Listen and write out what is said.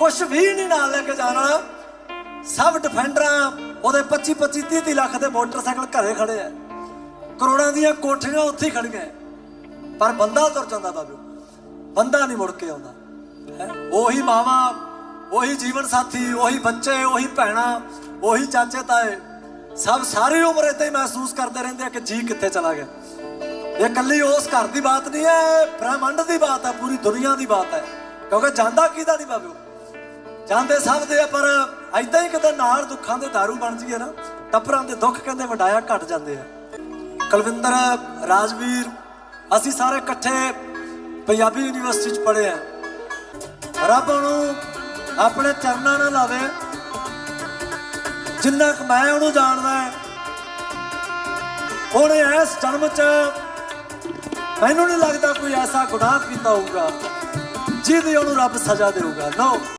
ਕੁਝ ਵੀ ਨਹੀਂ ਨਾਲ ਲੈ ਕੇ ਜਾਣਾ ਸਭ ਡਿਫੈਂਡਰਾਂ ਉਹਦੇ 25 25 30 30 ਲੱਖ ਦੇ ਮੋਟਰਸਾਈਕਲ ਘਰੇ ਖੜੇ ਆ। ਕਰੋੜਾਂ ਦੀਆਂ ਕੋਠੀਆਂ ਉੱਥੇ ਹੀ ਖੜੀਆਂ ਪਰ ਬੰਦਾ ਤੁਰ ਜਾਂਦਾ ਬਾਬੂ, ਬੰਦਾ ਨਹੀਂ ਮੁੜ ਕੇ ਆਉਂਦਾ। ਉਹੀ ਮਾਵਾ, ਉਹੀ ਜੀਵਨ ਸਾਥੀ, ਉਹੀ ਬੱਚੇ, ਉਹੀ ਭੈਣਾਂ, ਉਹੀ ਚਾਚੇ ਤਾਏ, ਸਭ ਸਾਰੀ ਉਮਰ ਏਦਾਂ ਹੀ ਮਹਿਸੂਸ ਕਰਦੇ ਰਹਿੰਦੇ ਆ ਕਿ ਜੀ ਕਿੱਥੇ ਚਲਾ ਗਿਆ। ਇਹ ਇਕੱਲੀ ਉਸ ਘਰ ਦੀ ਬਾਤ ਨਹੀਂ ਹੈ ਬ੍ਰਹਿਮੰਡ ਦੀ ਬਾਤ ਹੈ, ਪੂਰੀ ਦੁਨੀਆ ਦੀ ਬਾਤ ਹੈ। ਕਿਉਂਕਿ ਜਾਂਦਾ ਕਿਹਦਾ ਨਹੀਂ ਬਾਬੂ? ਜਾਂਦੇ ਸਭ ਦੇ ਆ, ਪਰ ਐਦਾਂ ਹੀ ਕਿਤੇ ਨਾਲ ਦੁੱਖਾਂ ਦੇ दारू ਬਣ ਜੀਏ ਨਾ ਟੱਪਰਾਂ ਦੇ ਦੁੱਖ ਕਹਿੰਦੇ ਵਡਾਇਆ ਘਟ ਜਾਂਦੇ ਆ। ਕੁਲਵਿੰਦਰ ਰਾਜਵੀਰ ਅਸੀਂ ਸਾਰੇ ਇਕੱਠੇ ਪੰਜਾਬੀ ਯੂਨੀਵਰਸਿਟੀ ਚ ਪੜ੍ਹੇ ਆ। ਰੱਬ ਨੂੰ ਆਪਣੇ ਚਰਨਾਂ ਨਾਲ ਲਾਵੇ। ਜਿੰਨਾ ਕੁ ਮੈਂ ਉਹਨੂੰ ਜਾਣਦਾ ਹੈ ਉਹਨੇ ਇਸ ਜਨਮ ਚ ਮੈਨੂੰ ਨਹੀਂ ਲੱਗਦਾ ਕੋਈ ਐਸਾ ਗੁਨਾਹ ਕੀਤਾ ਹੋਊਗਾ ਜਿਹਦੀ ਉਹਨੂੰ ਰੱਬ ਸਜ਼ਾ ਦੇਊਗਾ। ਨੋ